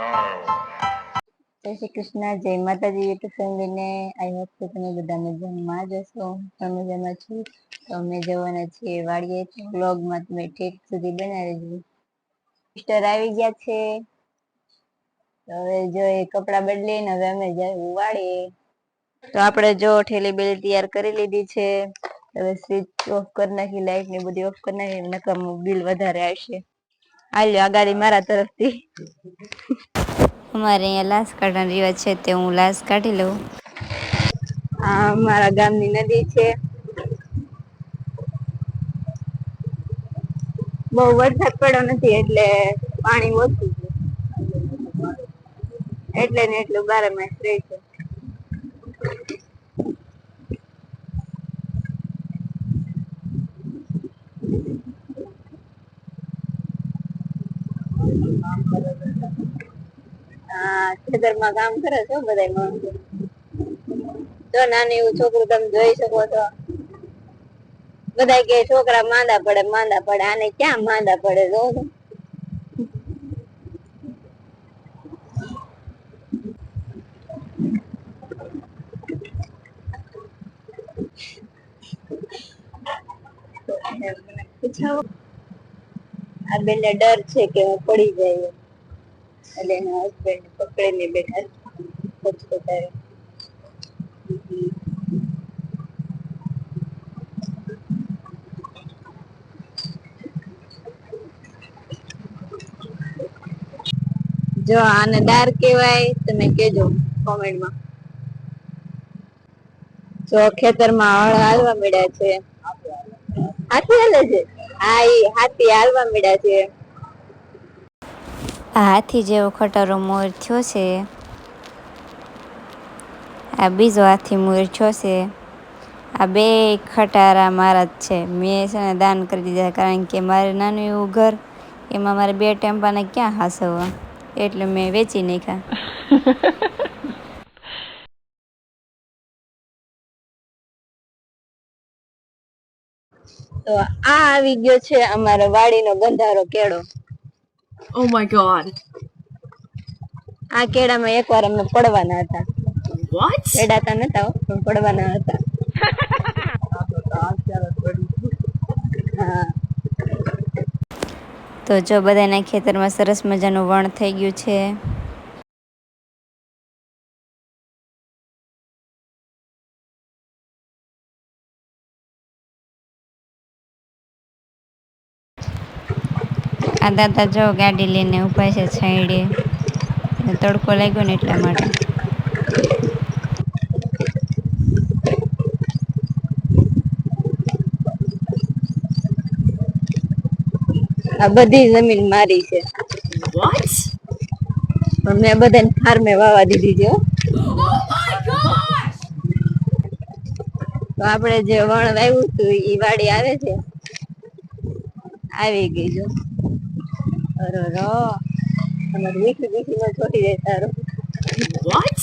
જય શ્રી કૃષ્ણ, જય માતાજી, યુટ્યુબ ફેમિલીને. આઈ હોપ કે તમે બધા મજામાં જ હશો હું મજામાં છું તો અમે જવાના છીએ વાડીએ વ્લોગમાં તમે ઠેક સુધી બનાવી દીધું મિસ્ટર આવી ગયા છે. હવે જો એ કપડાં બદલીને હવે અમે જવું વાડીએ. તો આપણે જો ઠેલી બેલી તૈયાર કરી લીધી છે. હવે સ્વિચ ઓફ કરી નાખી, લાઈટ ને બધી ઓફ કરી નાખી, નકર બિલ વધારે આવશે. હાલ્યો આ ગાડી મારા તરફથી. અમારે અહીંયા લાશ કાઢવાનો રિવાજ છે તે હું લાશ કાઢી લઉં. આ મારા ગામની નદી છે. બહુ વરસાદ પડ્યો નથી એટલે પાણી ઓછું છે. એટલે ને એટલું બારે માસ રહે છે. ખેતરમાં કામ કરે છો બધા જો નાની એવું છોકરું તમે જોઈ શકો છો. બધા કે છોકરા માંદા પડે માંદા પડે, આને ક્યાં માંદા પડે જો? આ બેનને ડર છે કે હું પડી જાય. એટલે એના હસબન્ડ પકડીને બેઠા પચપચાવે. જો આને દાર કહેવાય, તમે કેજો કોમેન્ટમાં. જો ખેતરમાં હળ હાલવા મળ્યા છે. હાથી હાલે છે? હા, એ હાથી હાલવા મળ્યા છે. હાથી જેવો ખટારો મોર થયો છે. આ બીજો હાથી મોર થયો છે. આ બે ખટારા મારા જ છે. મેં છે ને દાન કરી દીધા કારણ કે મારે નાનું એવું ઘર, એમાં મારે બે ટેમ્પાને ક્યાં હાસવવા એટલે મેં વેચી નાખ્યા. તો આ આવી ગયો છે અમારો વાડીનો ગંધારો કેળો. Oh my god. આ કેળામાં એકવાર અમે પડવાના હતા What? કેડાતા નતા પણ પડવાના હતા હા તો જો બધાના ખેતરમાં સરસ મજાનું વણ થઈ ગયું છે આ દાદા જો ગાડી લઈને ઊભા છે છાંયડે. તડકો લાગ્યો ને એટલા માટે. આ બધી જમીન મારી છે. મેં બધાને ફાર્મે વાવા દીધી છે તો આપણે જે વણ વાવ્યું હતું ઈ વાડી આવે છે? આવી ગઈ જો. અરે રો તમારે વીખી વીખી માં છોટી જાય તારું What?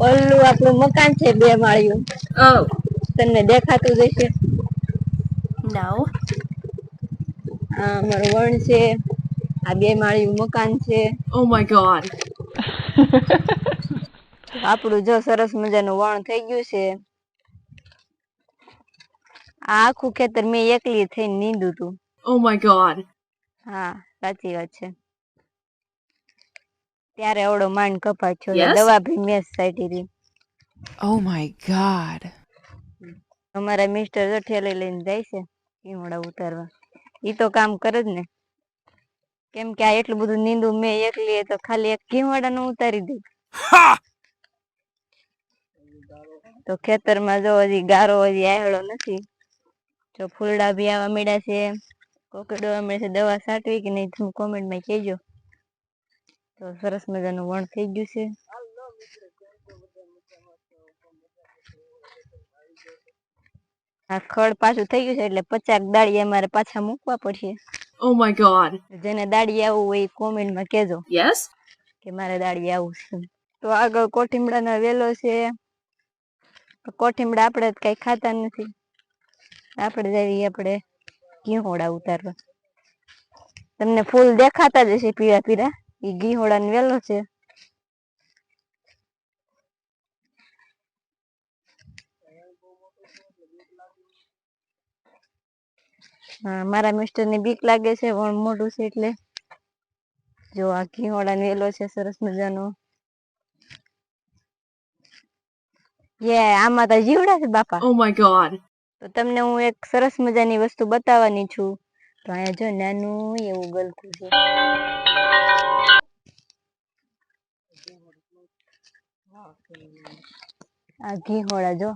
ઓલું આપણું મકાન છે બે માળિયું તને દેખાતું જ હશે. આ મારું વણ છે આ બે માળિયું મકાન છે ઓ માય ગોડ આપણું જો સરસ મજાનું વણ થઈ ગયું છે આ આખું ખેતર મેં એકલી થઈને નીંદું તું ઓ માય ગોડ હા સાચી વાત છે. ત્યારે અવડો માંડ કપાચ્યો છે દવા ભી મેસ સાઈટી રી ઓ માય ગોડ અમારા મિસ્ટર ઠેલી લઈને જાય છે ઈમડા ઉતારવા. ઈ તો કામ કરે જ ને. કેમ કે આ એટલું બધું નીંદું મેં એકલી તો ખાલી એક ઘીવાડા નું ઉતારી દે તો ખેતરમાં જો હજી ગારો હજી આવેલો નથી જો ફૂલડા બી આવા મળ્યા છે. કોકડો અમે દવા છાંટવી કે નહીં તમે કોમેન્ટમાં કહેજો. તો સરસ મજાનું વણ થઈ ગયું છે. આ ખડ પાછું થઈ ગયું છે એટલે પચાક દાડી મારે પાછા મૂકવા પડશે. ઓ માય ગોડ જેને દાડી આવવું હોય કોમેન્ટમાં કહેજો. યસ કે મારે દાડી આવું છે. તો આગળ કોઠીમડાનો વેલો છે. કોઠીમડા આપણે કઈ ખાતા નથી. આપણે જઈએ આપણે ઘીહોડા ઉતારવા. તમને ફૂલ દેખાતા જ હશે પીળા પીળા. એ ઘીહોળા ને વેલો છે. મારા મિસ્ટરની બીક લાગે છે, પણ મોટું છે એટલે. જો આ ને વેલો છે, સરસ મજાનો. યે, આમાં તો જીવડા છે બાપા. Oh my god. તો તમને હું એક સરસ મજાની વસ્તુ બતાવવાની છું. તો અહીંયા જો નાનું એવું ગલકું છે. આ ઘીહોડા જો.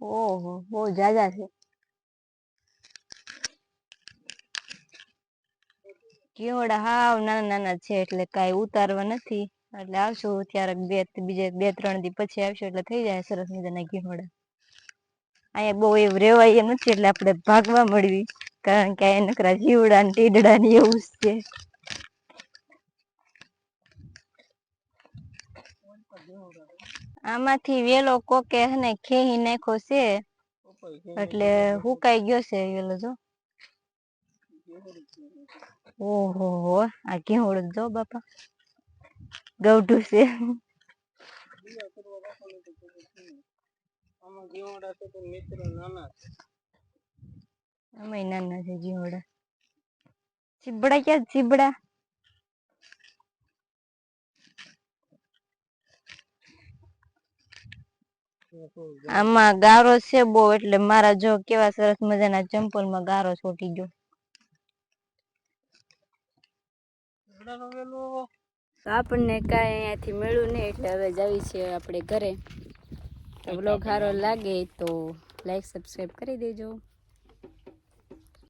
ઓહો, બહુ જાજા છે. ઘીહોડા હાવ નાના નાના છે એટલે કાંઈ ઉતારવા નથી. એટલે આવશું ત્યારે બે, બીજે બે, ત્રણ દી પછી આવશું એટલે થઈ જાય સરસ મજાના ઘીહોડા અહીંયા બહુ એવું રેવાય એમ નથી એટલે આપણે ભાગવા મળવી. કારણ કે અહીંયા નકરા જીવડા ને ટીડડા ને એવું છે. આમાંથી વેલો કોકે હને ખેહી નાખ્યો છે. એટલે હુકાઈ ગયો છે વેલો જો. ઓહો, આ ઘેવડું જો બાપા. ગૌઢું છે. આમાંય નાના છે. જીવડા ચીબડા ક્યાં ચીબડા આમાં ગારો છે બહુ એટલે મારા જો કેવા સરસ મજાના ચંપલમાં ગારો છોટી ગયો. આપણને કાંઈ અહીંયાથી મળ્યું નહીં એટલે હવે જવી છે આપણે ઘરે. તો બ્લોગ સારો લાગે તો લાઈક સબસ્ક્રાઈબ કરી દેજો.